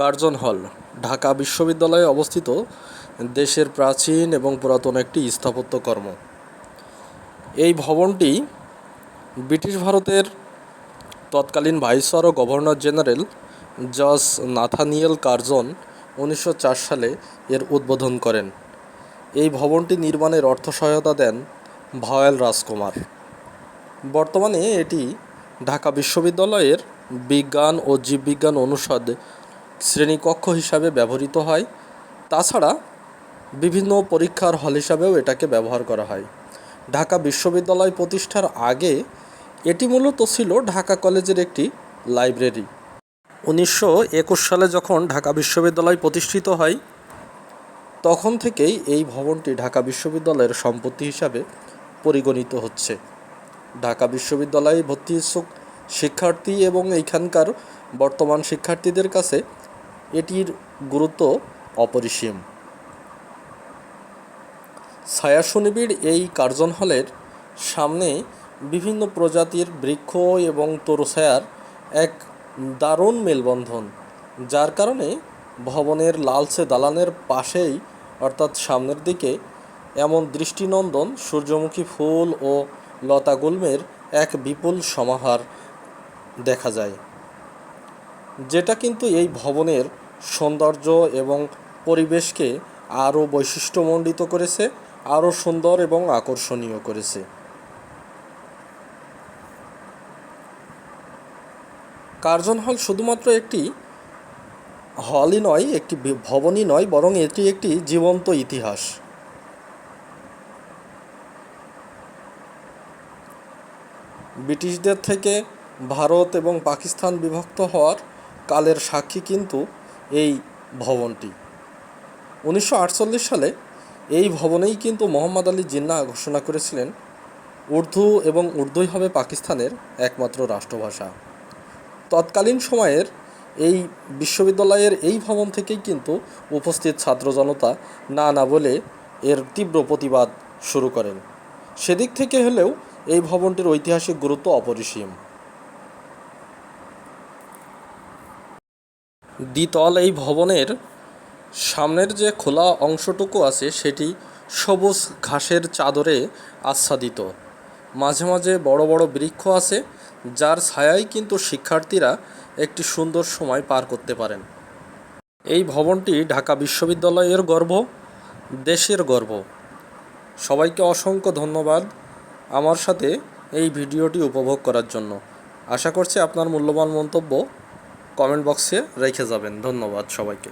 Curzon হল, ঢাকা বিশ্ববিদ্যালয়ে অবস্থিত দেশের প্রাচীন এবং পুরাতন একটি স্থাপত্যকর্ম। এই ভবনটি ব্রিটিশ ভারতের তৎকালীন ভাইসর ও গভর্নর জেনারেল জজ নাথানিয়েল কার্জন উনিশশো চার সালে এর উদ্বোধন করেন। এই ভবনটি নির্মাণের অর্থ সহায়তা দেন ভাওয়াল রাজকুমার। বর্তমানে এটি ঢাকা বিশ্ববিদ্যালয়ের বিজ্ঞান ও জীববিজ্ঞান অনুষদ শ্রেণীকক্ষ হিসাবে ব্যবহৃত হয়। তাছাড়া বিভিন্ন পরীক্ষার হল হিসাবেও এটাকে ব্যবহার করা হয়। ঢাকা বিশ্ববিদ্যালয় প্রতিষ্ঠার আগে এটি মূলত ছিল ঢাকা কলেজের একটি লাইব্রেরি। উনিশশো একুশ সালে যখন ঢাকা বিশ্ববিদ্যালয় প্রতিষ্ঠিত হয়, তখন থেকেই এই ভবনটি ঢাকা বিশ্ববিদ্যালয়ের সম্পত্তি হিসাবে পরিগণিত হচ্ছে। ঢাকা বিশ্ববিদ্যালয়ে ভর্তি ইচ্ছুক শিক্ষার্থী এবং এইখানকার বর্তমান শিক্ষার্থীদের কাছে এটির গুরুত্ব অপরিসীম। ছায়া ছায়াসুনিবিড় এই কার্জন হলের সামনে বিভিন্ন প্রজাতির বৃক্ষ এবং তরুছায়ার এক দারুণ মেলবন্ধন, যার কারণে ভবনের লালচে দালানের পাশেই, অর্থাৎ সামনের দিকে, এমন দৃষ্টিনন্দন, সূর্যমুখী ফুল ও লতা লতাগুল্মের এক বিপুল সমাহার দেখা যায়। যেটা কিন্তু এই ভবনের সৌন্দর্য এবং পরিবেশকে আরও বৈশিষ্ট্যমণ্ডিত করেছে, আরও সুন্দর এবং আকর্ষণীয় করেছে। কার্জন হল শুধুমাত্র একটি হলই নয়, একটি ভবনই নয়, বরং এটি একটি জীবন্ত ইতিহাস। ব্রিটিশদের থেকে ভারত এবং পাকিস্তান বিভক্ত হওয়ার কালের সাক্ষী কিন্তু এই ভবনটি। উনিশশো আটচল্লিশ সালে এই ভবনেই কিন্তু মোহাম্মদ আলী জিন্না ঘোষণা করেছিলেন, উর্দু এবং উর্দুই হবে পাকিস্তানের একমাত্র রাষ্ট্রভাষা। তৎকালীন সময়ের এই বিশ্ববিদ্যালয়ের এই ভবন থেকেই কিন্তু উপস্থিত ছাত্র জনতা না না বলে এর তীব্র প্রতিবাদ শুরু করেন। সেদিক থেকে হলেও এই ভবনটির ঐতিহাসিক গুরুত্ব অপরিসীম। দ্বিতল এই ভবনের সামনের যে খোলা অংশটুকু আছে সেটি সবুজ ঘাসের চাদরে আচ্ছাদিত। মাঝে মাঝে বড় বড় বৃক্ষ আছে, যার ছায়ায় কিন্তু শিক্ষার্থীরা একটি সুন্দর সময় পার করতে পারেন। এই ভবনটি ঢাকা বিশ্ববিদ্যালয়ের গর্ব, দেশের গর্ব। সবাইকে অসংখ্য ধন্যবাদ আমার সাথে এই ভিডিওটি উপভোগ করার জন্য। আশা করছি আপনার মূল্যবান মন্তব্য কমেন্ট বক্সে রেখে যাবেন। ধন্যবাদ সবাইকে।